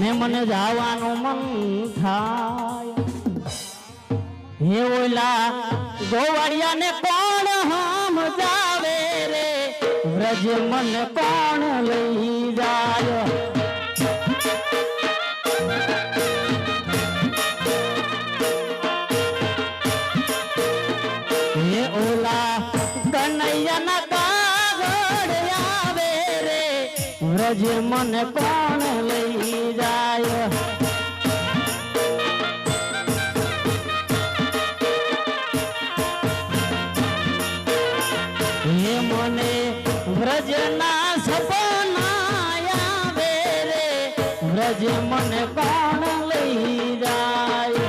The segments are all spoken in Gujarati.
ને મને જવાનું મન થાય. હે ઓલા ગોવાળિયાને કોણ હમ જાવે રે? વ્રજ મન કોણ લઈ જાય? હે ઓલા કનૈયાના કાગળ આવે રે? વ્રજ મન કોણ વ્રજ મને કોણ લઈ જાય.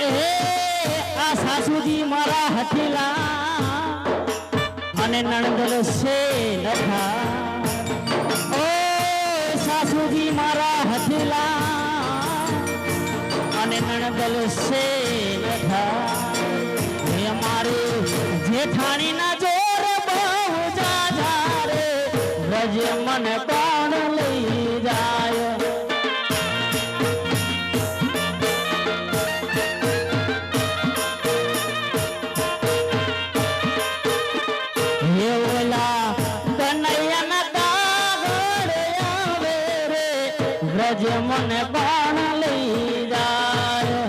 એ આ સાસુજી મારા હઠીલા અને નણંદલ છે નઠા ઓ સાસુજી મારા હઠીલા અને નણંદલ છે મારે જેઠાણીના જોર બહુ જાજા રે વ્રજ મને કોણ લઈ જાય હે ઓલા કનૈયાના કાગળ આવે રે વ્રજ મને કોણ લઈ જાય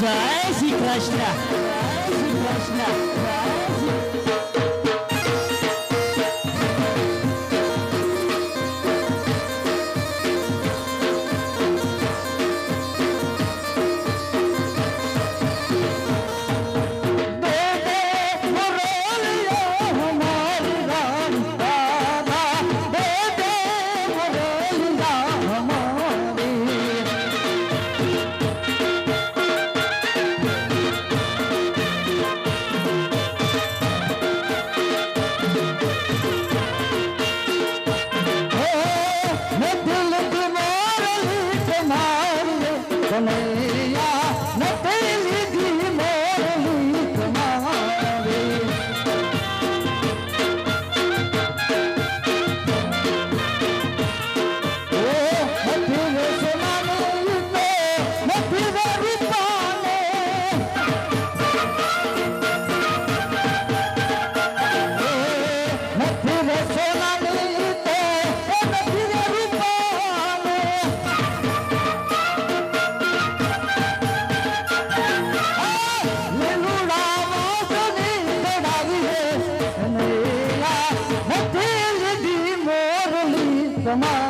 Jai Shri Krishna. Jai Shri Krishna. তোমার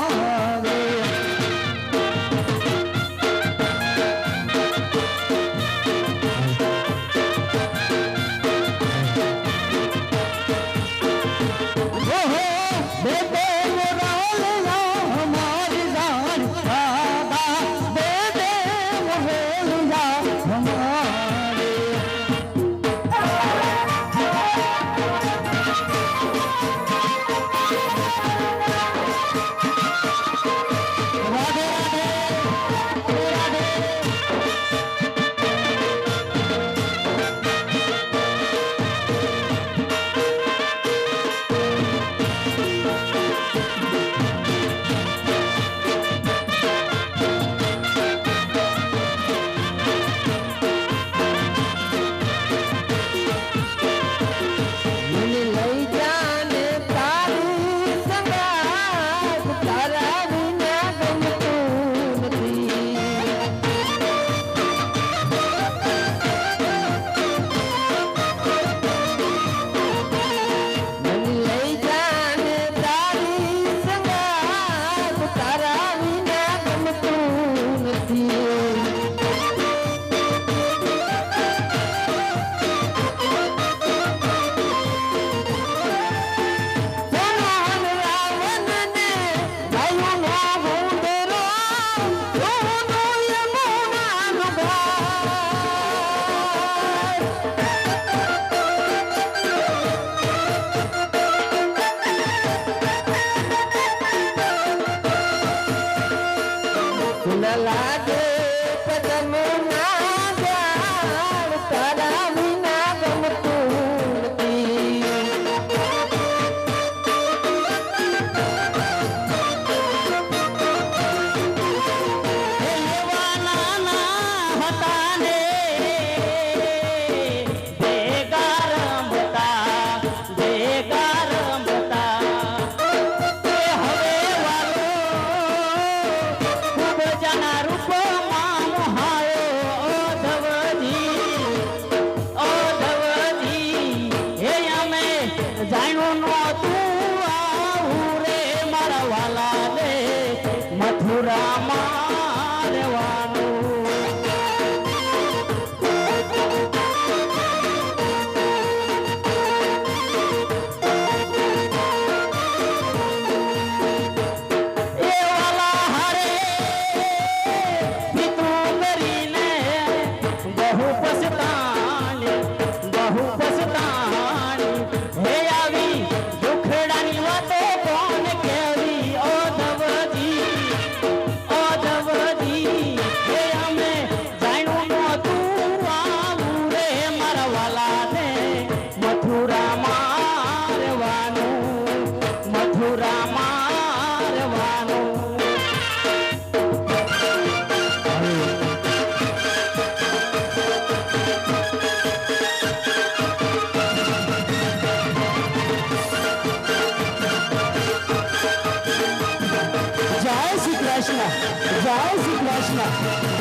Jai Sri Krishna.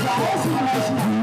Jai ich Krishna.